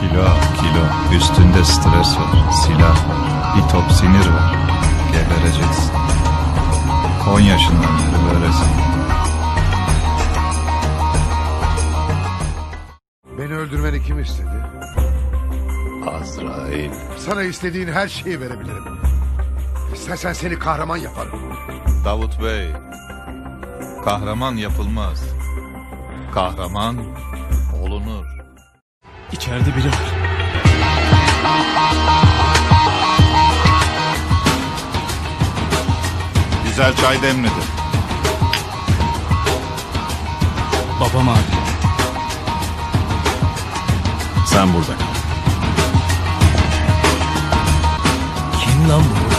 Kilo kilo üstünde stres var, silah var, bir top sinir var. Gebereceksin. 10 yaşından beri böylesin. Beni öldürmeni kim istedi? Azrail. Sana istediğin her şeyi verebilirim. İstersen seni kahraman yaparım. Davut Bey, kahraman yapılmaz. Kahraman olunur. İçeride biri var. Güzel çay demledim. Babam abi. Sen burada kal. Kim lan bu?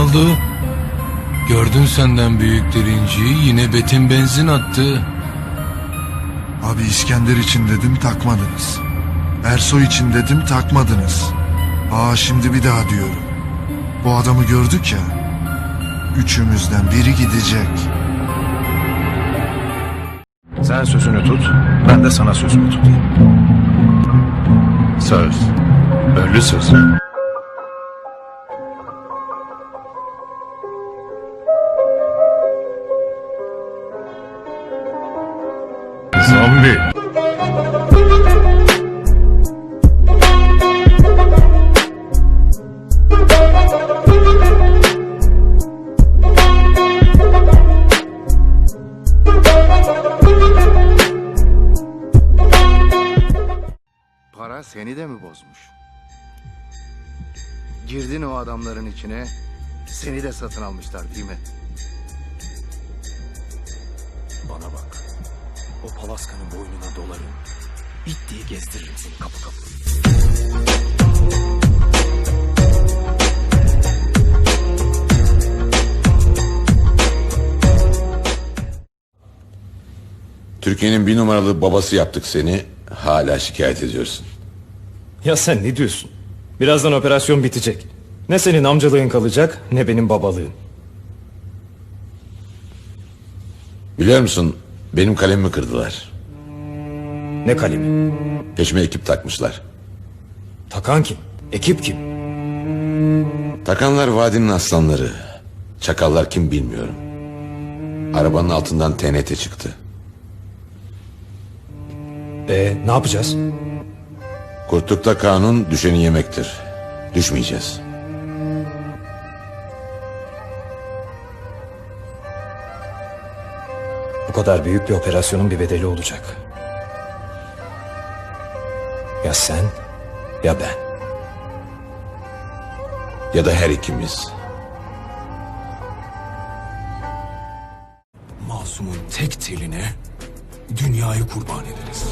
Ne oldu? Gördün senden büyük dirinciyi yine Betin benzin attı. Abi İskender için dedim takmadınız. Ersoy için dedim takmadınız. Aa şimdi bir daha diyorum. Bu adamı gördük ya. Üçümüzden biri gidecek. Sen sözünü tut, ben de sana sözümü tutayım. Söz. Ölü söz. Zombi. Para seni de mi bozmuş? Girdin o adamların içine, seni de satın almışlar değil mi? Bana bak. O palaskanın boynuna dolarım. Bit diye gezdiririm seni kapı kapı. Türkiye'nin bir numaralı babası yaptık seni. Hala şikayet ediyorsun. Ya sen ne diyorsun? Birazdan operasyon bitecek. Ne senin amcalığın kalacak ne benim babalığım. Biliyor musun benim kalemimi kırdılar. Ne kalemi? Peşime ekip takmışlar. Takan kim? Ekip kim? Takanlar vadinin aslanları. Çakallar kim bilmiyorum. Arabanın altından TNT çıktı. E ne yapacağız? Kurtlukta kanun düşeni yemektir. Düşmeyeceğiz. Bu kadar büyük bir operasyonun bir bedeli olacak. Ya sen ya ben. Ya da her ikimiz. Masumun tek teline dünyayı kurban ederiz.